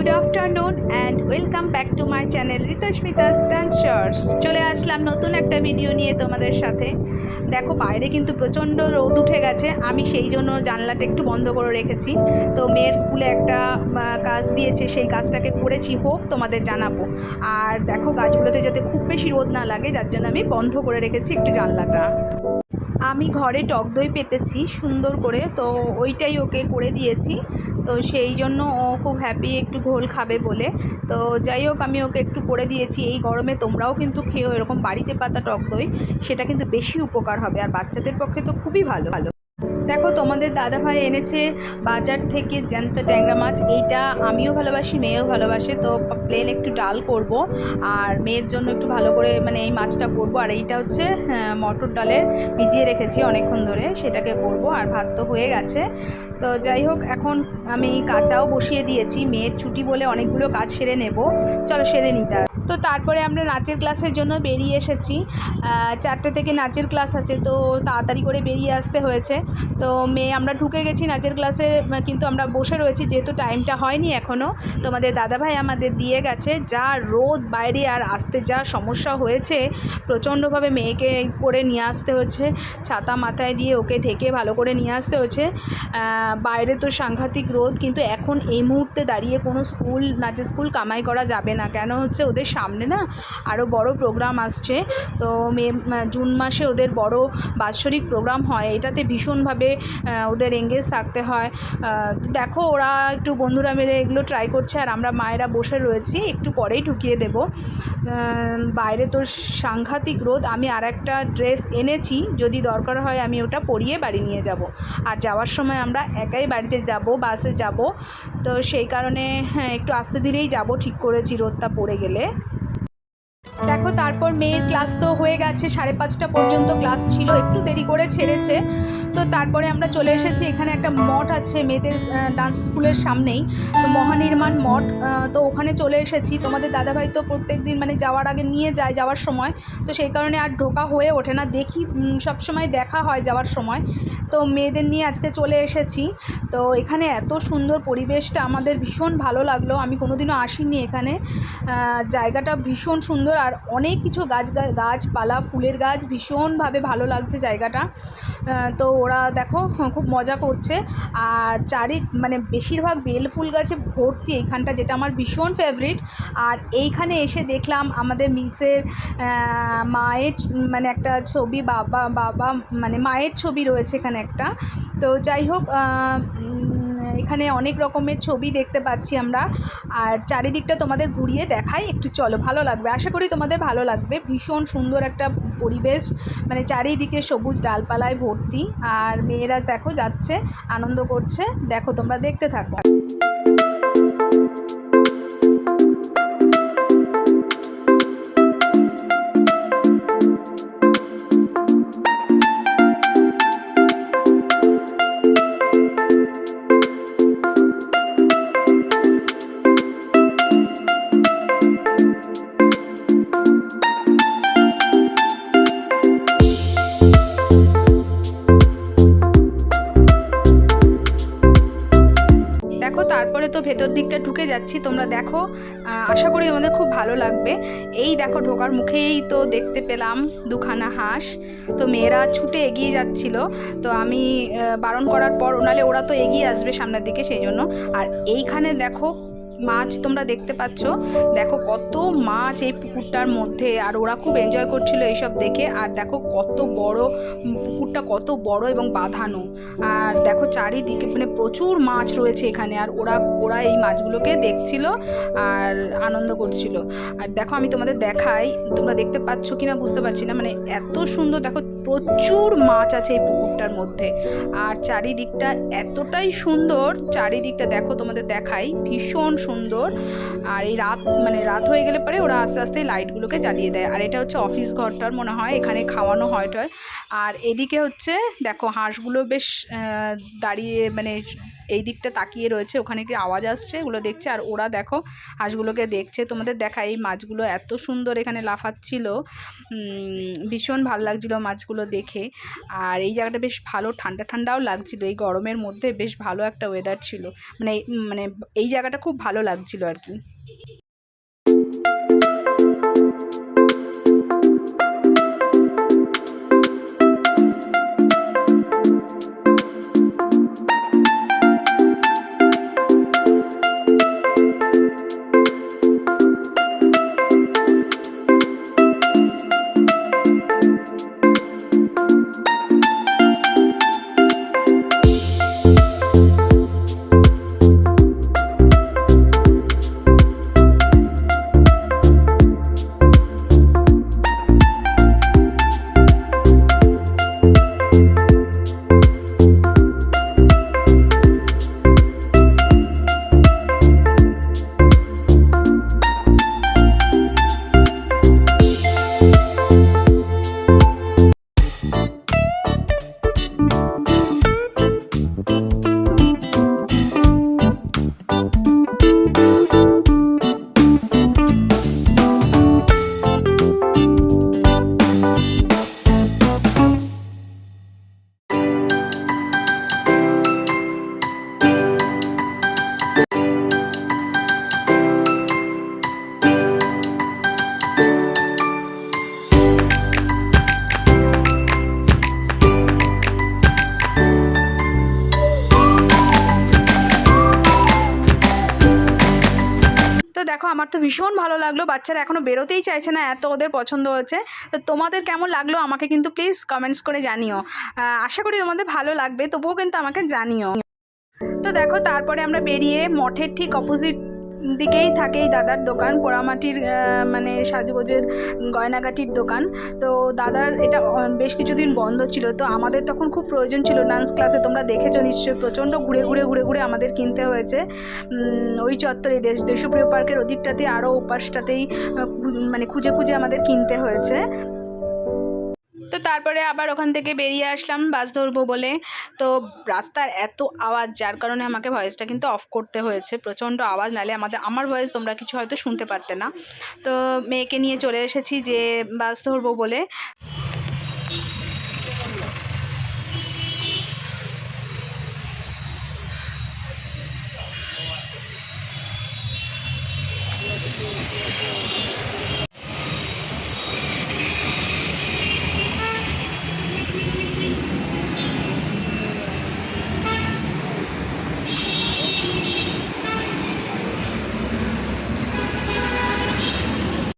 Good afternoon and welcome back to my channel Ritasmita's dancers চলে আসলাম নতুন একটা ভিডিও নিয়ে তোমাদের সাথে। দেখো, বাইরে কিন্তু প্রচণ্ড রোদ উঠে গেছে। আমি সেই জন্য জানলাটা একটু বন্ধ করে রেখেছি। তো মেয়ের স্কুলে একটা কাজ দিয়েছে, সেই কাজটাকে করেছি। হোক, তোমাদের জানাব। আর দেখো, গাছগুলোতে যাতে খুব বেশি রোদ না লাগে, যার জন্য আমি বন্ধ করে রেখেছি একটু জানলাটা। আমি ঘরে টক দই পেতেছি সুন্দর করে, তো ওইটাই ওকে করে দিয়েছি। তো সেই জন্য ও খুব হ্যাপি একটু ঘোল খাবে বলে। তো যাই হোক, আমি ওকে একটু করে দিয়েছি। এই গরমে তোমরাও কিন্তু খেয়েও এরকম বাড়িতে পাতা টক দই, সেটা কিন্তু বেশি উপকার হবে। আর বাচ্চাদের পক্ষে তো খুবই ভালো ভালো। দেখো তোমাদের দাদাভাই এনেছে বাজার থেকে জ্যান্ত ট্যাংরা মাছ। এইটা আমিও ভালোবাসি মেয়েও ভালোবাসে। তো প্লেন একটু ডাল করব আর মেয়ের জন্য একটু ভালো করে মানে এই মাছটা করব। আর এইটা হচ্ছে হ্যাঁ, মটর ডালে ভিজিয়ে রেখেছি অনেকক্ষণ ধরে। সেটাকে করব আর ভাত তো হয়ে গেছে। তো যাই হোক এখন আমি কাঁচাও বসিয়ে দিয়েছি। মেয়ের ছুটি বলে অনেকগুলো কাজ সেরে নেব। চলো সেরে নিতে। তো তারপরে আমরা নাচের ক্লাসের জন্য বেরিয়ে এসেছি। চারটে থেকে নাচের ক্লাস আছে, তো তাড়াতাড়ি করে বেরিয়ে আসতে হয়েছে। তো মেয়ে, আমরা ঢুকে গেছি নাচের ক্লাসে কিন্তু আমরা বসে রয়েছি, যেহেতু টাইমটা হয়নি এখনও তোমাদের দাদাভাই আমাদের দিয়ে গেছে। যা রোদ বাইরে আর আসতে যা সমস্যা হয়েছে, প্রচণ্ডভাবে মেয়েকে করে নিয়ে আসতে হচ্ছে। ছাতা মাথায় দিয়ে ওকে ঢেকে ভালো করে নিয়ে আসতে হচ্ছে। বাইরে তো সাংঘাতিক রোদ, কিন্তু এখন এই মুহূর্তে দাঁড়িয়ে কোনো স্কুল, নাচের স্কুল কামাই করা যাবে না। কেন হচ্ছে ওদের সামনে না আরও বড় প্রোগ্রাম আসছে। তো মে, জুন মাসে ওদের বড় বাৎসরিক প্রোগ্রাম হয়। এটাতে ভীষণভাবে ওদের এঙ্গেজ থাকতে হয়। দেখো ওরা একটু বন্ধুরা মিলে এগুলো ট্রাই করছে আর আমরা মায়েরা বসে রয়েছি। একটু পরেই ঢুকিয়ে দেব। বাইরে তো সাংঘাতিক রোদ। আমি আর একটা ড্রেস এনেছি। যদি দরকার হয় আমি ওটা পরিয়ে বাড়ি নিয়ে যাব। আর যাওয়ার সময় আমরা একাই বাড়িতে যাব, বাসে যাব। তো সেই কারণে হ্যাঁ একটু আস্তে ধীরেই যাব ঠিক করেছি রোদটা পড়ে গেলে। দেখো, তারপর মেয়ের ক্লাস তো হয়ে গেছে, সাড়ে পাঁচটা পর্যন্ত ক্লাস ছিল, একটু দেরি করে ছেড়েছে। তো তারপরে আমরা চলে এসেছি, এখানে একটা মঠ আছে মেয়েদের ডান্স স্কুলের সামনেই, তো মহানির্মাণ মঠ তো ওখানে চলে এসেছি। তোমাদের দাদাভাই তো প্রত্যেক দিন মানে যাওয়ার আগে নিয়ে যায় যাওয়ার সময়, তো সেই কারণে আর ঢোকা হয়ে ওঠে না। দেখি সবসময় দেখা হয় যাওয়ার সময়। তো মেয়েদের নিয়ে আজকে চলে এসেছি। তো এখানে এত সুন্দর পরিবেশটা, আমাদের ভীষণ ভালো লাগল। আমি কোনোদিনও আসিনি এখানে। জায়গাটা ভীষণ সুন্দর আর অনেক কিছু গাছ গাছপালা, ফুলের গাছ ভীষণভাবে ভালো লাগছে জায়গাটা। তো ওরা দেখো, খুব মজা করছে। আর চারি মানে বেশিরভাগ বেল ফুল গাছে ভর্তি এইখানটা, যেটা আমার ভীষণ ফেভারিট আর এইখানে এসে দেখলাম আমাদের মিসের মায়ের মানে একটা ছবি, বাবা বাবা মানে মায়ের ছবি রয়েছে এখানে। একটা। তো যাই হোক এখানে অনেক রকমের ছবি দেখতে পাচ্ছি আমরা। আর চারিদিকটা তোমাদের ঘুরিয়ে দেখাই। একটু চলো, ভালো লাগবে। আশা করি তোমাদের ভালো লাগবে। ভীষণ সুন্দর একটা পরিবেশ। মানে চারিদিকে সবুজ ডালপালায় ভর্তি। আর মেয়েরা দেখো যাচ্ছে, আনন্দ করছে। দেখো, তোমরা দেখতে থাকো। ভেতর দিকটা ঢুকে যাচ্ছি, তোমরা দেখো। আশা করি তোমাদের খুব ভালো লাগবে। এই দেখো ঢোকার মুখেই তো দেখতে পেলাম দুখানা হাঁস। তো মেয়েরা ছুটে এগিয়ে যাচ্ছিল। তো আমি বারণ করার পর ওনালে ওরা তো এগিয়ে আসবে সামনের দিকে, সেই জন্য। আর এইখানে দেখো মাছ তোমরা দেখতে পাচ্ছ। দেখো কত মাছ এই পুকুরটার মধ্যে, আর ওরা খুব এনজয় করছিল এইসব দেখে। আর দেখো কত বড়, পুকুরটা কত বড় এবং বাঁধানো। আর দেখো চারিদিকে মানে প্রচুর মাছ রয়েছে এখানে, আর ওরা ওরা এই মাছগুলোকে দেখছিল আর আনন্দ করছিল। আর দেখো আমি তোমাদের দেখাই, তোমরা দেখতে পাচ্ছ কিনা বুঝতে পারছি না। মানে এত সুন্দর, দেখো প্রচুর মাছ আছে এই পুকুরটার মধ্যে। আর চারিদিকটা এতটাই সুন্দর, চারিদিকটা দেখো তোমাদের দেখাই, ভীষণ সুন্দর। আর এই রাত মানে রাত হয়ে গেলে পরে ওরা আস্তে আস্তে লাইটগুলোকে জ্বালিয়ে দেয়। আর এটা হচ্ছে অফিস ঘরটার মনে হয়, এখানে খাওয়ানো হয় টয়। আর এদিকে হচ্ছে, দেখো হাঁসগুলো বেশ দাঁড়িয়ে মানে এই দিকটা তাকিয়ে রয়েছে, ওখানে কি আওয়াজ আসছে, ওগুলো দেখছে। আর ওরা দেখো হাঁসগুলোকে দেখছে। তোমাদের দেখা এই মাছগুলো এত সুন্দর এখানে লাফাচ্ছিল। ভীষণ ভালো লাগছিল মাছগুলো। দেখে। আর এই জায়গাটা বেশ ভালো, ঠান্ডা ঠান্ডাও লাগছিল। এই গরমের মধ্যে বেশ ভালো একটা ওয়েদার ছিল। মানে মানে এই জায়গাটা খুব ভালো লাগছিল আর কি। আমার তো ভীষণ ভালো লাগল। বাচ্চারা এখনও বেরোতেই চাইছে না, এত ওদের পছন্দ হচ্ছে তো তোমাদের কেমন লাগল আমাকে কিন্তু প্লিজ কমেন্টস করে জানিও। আশা করি তোমাদের ভালো লাগবে, তবুও কিন্তু আমাকে জানিও। তো দেখো, তারপরে আমরা বেরিয়ে মঠের ঠিক অপোজিট দিকেই থাকে এই দাদার দোকান, পোড়ামাটির মানে সাজগোজের গয়নাগাটির দোকান। তো দাদার এটা বেশ কিছুদিন বন্ধ ছিল। তো আমাদের তখন খুব প্রয়োজন ছিল ডান্স ক্লাসে তোমরা দেখেছ নিশ্চয়ই, প্রচণ্ড ঘুরে ঘুরে ঘুরে ঘুরে আমাদের কিনতে হয়েছে। ওই চত্বরে, দেশ, দেশপ্রিয় পার্কের ওদিকটাতে আরও ওপাশটাতেই মানে খুঁজে খুঁজে আমাদের কিনতে হয়েছে। তো তারপরে আবার ওখান থেকে বেরিয়ে আসলাম বাস ধরবো বলে। তো রাস্তার এত আওয়াজ, যার কারণে আমাকে ভয়েসটা কিন্তু অফ করতে হয়েছে। প্রচণ্ড আওয়াজ নালে আমাদের, আমার ভয়েস তোমরা কিছু হয়তো শুনতে পারতে না। তো মেয়েকে নিয়ে চলে এসেছি যে বাস ধরবো বলে।